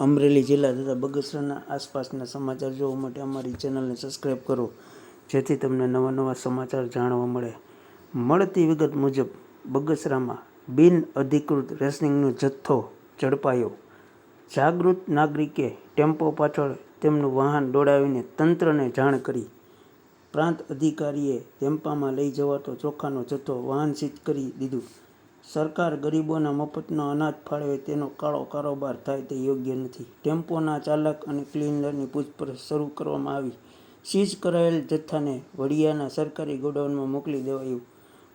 અમરેલી જિલ્લા તથા બગસરાના આસપાસના સમાચાર જોવા માટે અમારી ચેનલને સબસ્ક્રાઈબ કરો, જેથી તમને નવા નવા સમાચાર જાણવા મળે. મળતી વિગત મુજબ, બગસરામાં બિન અધિકૃત રેસલિંગનો જથ્થો ઝડપાયો. જાગૃત નાગરિકે ટેમ્પો પાછળ તેમનું વાહન દોડાવીને તંત્રને જાણ કરી. પ્રાંત અધિકારીએ ટેમ્પામાં લઈ જવાતો ચોખાનો જથ્થો વાહન કરી દીધું. સરકાર ગરીબોના મફતનો અનાજ ફાળવે તેનો કાળો કારોબાર થાય તે યોગ્ય નથી. ટેમ્પોના ચાલક અને ક્લીનરની પૂછપરછ શરૂ કરવામાં આવી. સીઝ કરાયેલ જથ્થાને વડિયાના સરકારી ગોડાઉનમાં મોકલી દેવાયું.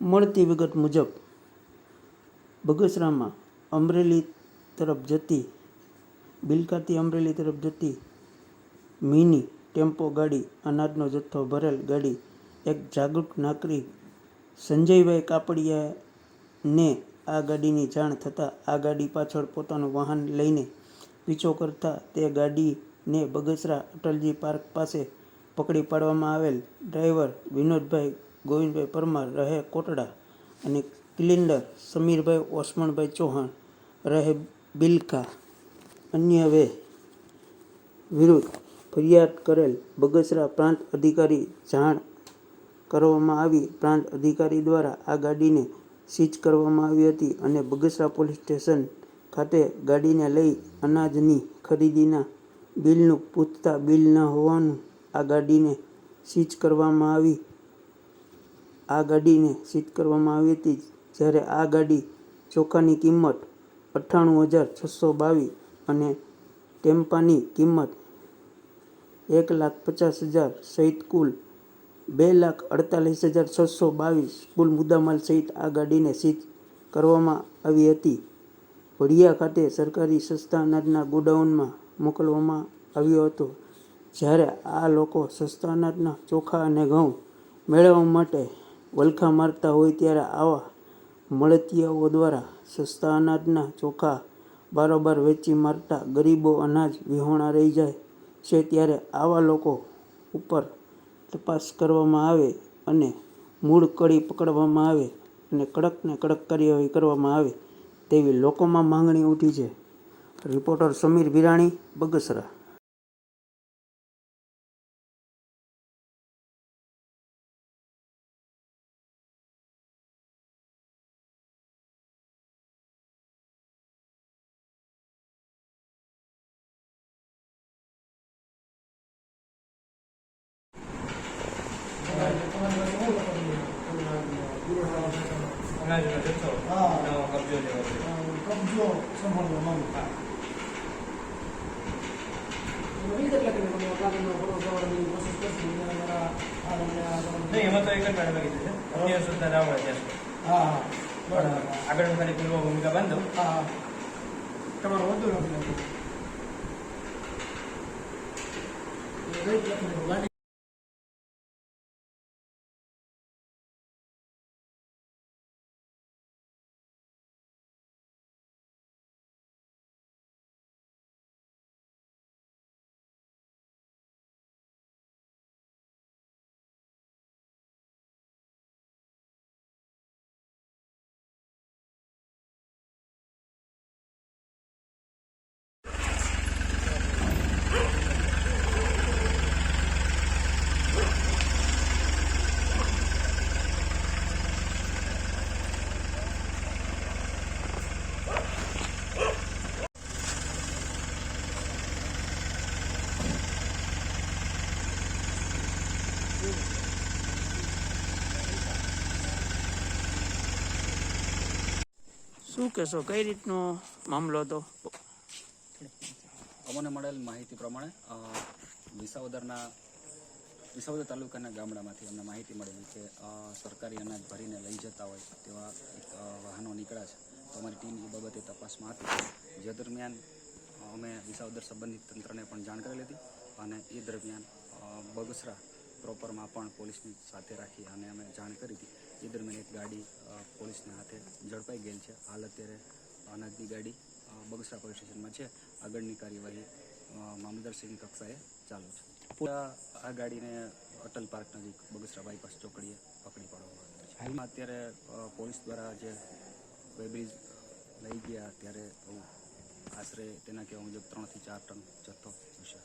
મળતી વિગત મુજબ, બગસરામાં અમરેલી તરફ જતી બિલકાથી અમરેલી તરફ જતી મિની ટેમ્પો ગાડી, અનાજનો જથ્થો ભરેલ ગાડી, એક જાગૃત નાગરિક સંજયભાઈ કાપડિયાને આ ગાડીની જાણ થતાં આ ગાડી પાછળ પોતાનું વાહન લઈને પીછો કરતા તે ગાડીને બગસરા અટલજી પાર્ક પાસે પકડી પાડવામાં આવેલ ડ્રાઈવર વિનોદભાઈ ગોવિંદભાઈ પરમાર રહે કોટડા અને ક્લિન્ડર સમીરભાઈ ઓસમણભાઈ ચૌહાણ રહે બિલકા અન્ય વે વિરુદ્ધ ફરિયાદ કરેલ બગસરા પ્રાંત અધિકારી જાણ કરવામાં આવી. પ્રાંત અધિકારી દ્વારા આ ગાડીને સીઝ કરવામાં આવી હતી અને બગસરા પોલીસ સ્ટેશન ખાતે ગાડીને લઈ અનાજની ખરીદીના બિલનું પૂછતા બિલ ન હોવાનું આ ગાડીને સીઝ કરવામાં આવી. આ ગાડીને સીઝ કરવામાં આવી હતી જ્યારે આ ગાડી ચોખાની કિંમત અઠ્ઠાણું હજાર છસો બાવીસ અને ટેમ્પાની કિંમત એક લાખ પચાસ હજાર સહિત કુલ બે લાખ અડતાલીસ હજાર છસો બાવીસ કુલ મુદ્દામાલ સહિત આ ગાડીને સીઝ કરવામાં આવી હતી. વડિયા ખાતે સરકારી સસ્તા અનાજના ગોડાઉનમાં મોકલવામાં આવ્યો હતો, જ્યારે આ લોકો સસ્તા અનાજના ચોખા અને ઘઉં મેળવવા માટે વલખા મારતા હોય ત્યારે આવા મળતિયાઓ દ્વારા સસ્તા અનાજના ચોખા બારોબાર વેચી મારતા ગરીબો અનાજ વિહોણા રહી જાય છે, ત્યારે આવા લોકો ઉપર તપાસ કરવામાં આવે અને મૂળ કડી પકડવામાં આવે અને કડકને કડક કાર્યવાહી કરવામાં આવે તેવી લોકોમાં માંગણી ઉઠી છે. રિપોર્ટર સમીર વિરાણી, બગસરા. અનાજનો જથ્થો નવો કબજો લેવો કબજો સંભાળવા માંગુ નહીં એમાં તો એક છે અત્યાર સુધી ના ત્યાં હા હા. બરાબર. આગળનું ખાલી પૂર્વ ભૂમિકા બાંધો. હા હા તમારો વધુ લખી શું કહેશો? કઈ રીતનો મામલો હતો? અમને મળેલ માહિતી પ્રમાણે વિસાવદરના, વિસાવદર તાલુકાના ગામડામાંથી અમને માહિતી મળેલી કે સરકારી અનાજ ભરીને લઈ જતા હોય તેવા એક વાહનો નીકળ્યા છે. તો અમારી ટીમ એ બાબતે તપાસમાં હતી. જે દરમિયાન અમે વિસાવદર સંબંધિત તંત્રને પણ જાણ કરેલી હતી અને એ દરમિયાન બગસરા પ્રોપરમાં પણ પોલીસની સાથે રાખી અને અમે જાણ કરી હતી. એ દરમિયાન એક ગાડી પોલીસના હાથે ઝડપાઈ ગયેલ છે. હાલ અત્યારે અનાજની ગાડી બગસરા પોલીસ સ્ટેશનમાં છે. આગળની કાર્યવાહી અ, મામલતદારશ્રીની કક્ષાએ ચાલુ છે. આ આ ગાડીને અટલ પાર્ક નજીક બગસરા બાયપાસ ચોકડીએ પકડી પાડવામાં આવી છે. હાલમાં અત્યારે પોલીસ દ્વારા જે વેબ્રિજ લઈ ગયા ત્યારે આશરે તેના કહેવા મુજબ ત્રણથી ચાર ટન જથ્થો હશે